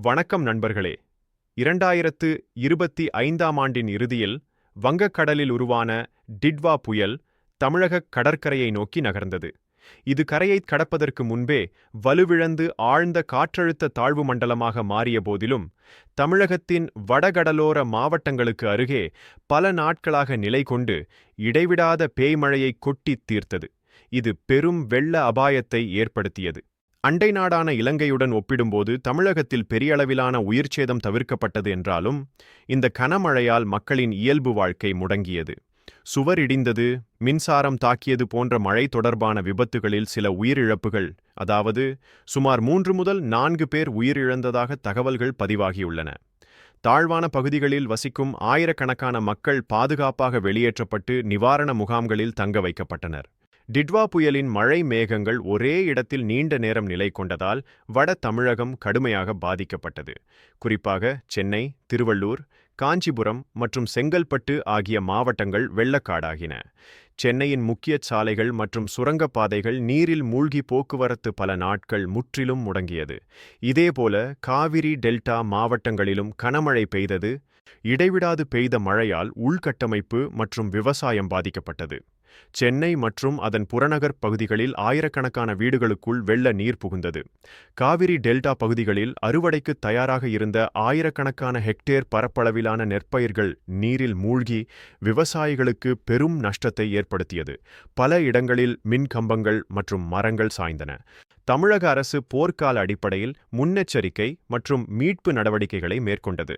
வணக்கம் நண்பர்களே. இரண்டாயிரத்து இருபத்தி ஐந்தாம் ஆண்டின் இறுதியில் வங்கக்கடலில் உருவான டிட்வா புயல் தமிழக கடற்கரையை நோக்கி நகர்ந்தது. இது கரையைக் கடப்பதற்கு முன்பே வலுவிழந்து ஆழ்ந்த காற்றழுத்த தாழ்வு மண்டலமாக மாறிய போதிலும் தமிழகத்தின் வடகடலோர மாவட்டங்களுக்கு அருகே பல நாட்களாக நிலை கொண்டு இடைவிடாத பேய்மழையை கொட்டித் தீர்த்தது. இது பெரும் வெள்ள அபாயத்தை ஏற்படுத்தியது. அண்டை நாடான இலங்கையுடன் ஒப்பிடும்போது தமிழகத்தில் பெரிய அளவிலான உயிர்ச்சேதம் தவிர்க்கப்பட்டது என்றாலும் இந்த கனமழையால் மக்களின் இயல்பு வாழ்க்கை முடங்கியது. சுவர் இடிந்தது மின்சாரம் தாக்கியது போன்ற மழை தொடர்பான விபத்துகளில் சில உயிரிழப்புகள் அதாவது சுமார் மூன்று முதல் நான்கு பேர் உயிரிழந்ததாக தகவல்கள் பதிவாகியுள்ளன. தாழ்வான பகுதிகளில் வசிக்கும் ஆயிரக்கணக்கான மக்கள் பாதுகாப்பாக வெளியேற்றப்பட்டு நிவாரண முகாம்களில் தங்க வைக்கப்பட்டனர். டிட்வா புயலின் மழை மேகங்கள் ஒரே இடத்தில் நீண்ட நேரம் நிலை கொண்டதால் வட தமிழகம் கடுமையாக பாதிக்கப்பட்டது. குறிப்பாக சென்னை திருவள்ளூர் காஞ்சிபுரம் மற்றும் செங்கல்பட்டு ஆகிய மாவட்டங்கள் வெள்ளக்காடாகின. சென்னையின் முக்கிய சாலைகள் மற்றும் சுரங்கப்பாதைகள் நீரில் மூழ்கி போக்குவரத்து பல நாட்கள் முற்றிலும் முடங்கியது. இதேபோல காவிரி டெல்டா மாவட்டங்களிலும் கனமழை பெய்தது. இடைவிடாது பெய்த மழையால் உள்கட்டமைப்பு மற்றும் விவசாயம் பாதிக்கப்பட்டது. சென்னை மற்றும் அதன் புறநகர் பகுதிகளில் ஆயிரக்கணக்கான வீடுகளுக்குள் வெள்ள நீர் புகுந்தது. காவிரி டெல்டா பகுதிகளில் அறுவடைக்கு தயாராக இருந்த ஆயிரக்கணக்கான ஹெக்டேர் பரப்பளவிலான நெற்பயிர்கள் நீரில் மூழ்கி விவசாயிகளுக்கு பெரும் நஷ்டத்தை ஏற்படுத்தியது. பல இடங்களில் மின் கம்பங்கள் மற்றும் மரங்கள் சாய்ந்தன. தமிழக அரசு போர்க்கால அடிப்படையில் முன்னெச்சரிக்கை மற்றும் மீட்பு நடவடிக்கைகளை மேற்கொண்டது.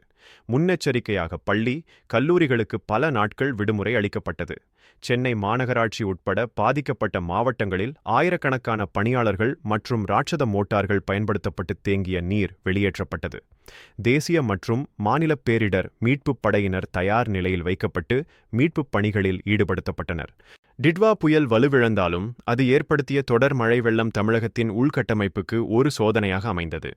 முன்னெச்சரிக்கையாக பள்ளி கல்லூரிகளுக்கு பல நாட்கள் விடுமுறை அளிக்கப்பட்டது. சென்னை மாநகராட்சி உட்பட பாதிக்கப்பட்ட மாவட்டங்களில் ஆயிரக்கணக்கான பணியாளர்கள் மற்றும் ராட்சத மோட்டார்கள் பயன்படுத்தப்பட்டு தேங்கிய நீர் வெளியேற்றப்பட்டது. தேசிய மற்றும் மாநில பேரிடர் மீட்புப் படையினர் தயார் நிலையில் வைக்கப்பட்டு மீட்புப் பணிகளில் ஈடுபடுத்தப்பட்டனர். டிட்வா புயல் வலுவிழந்தாலும் அது ஏற்படுத்திய தொடர் மழை வெள்ளம் தமிழகத்தின் உள்கட்டமைப்புக்கு ஒரு சோதனையாக அமைந்தது.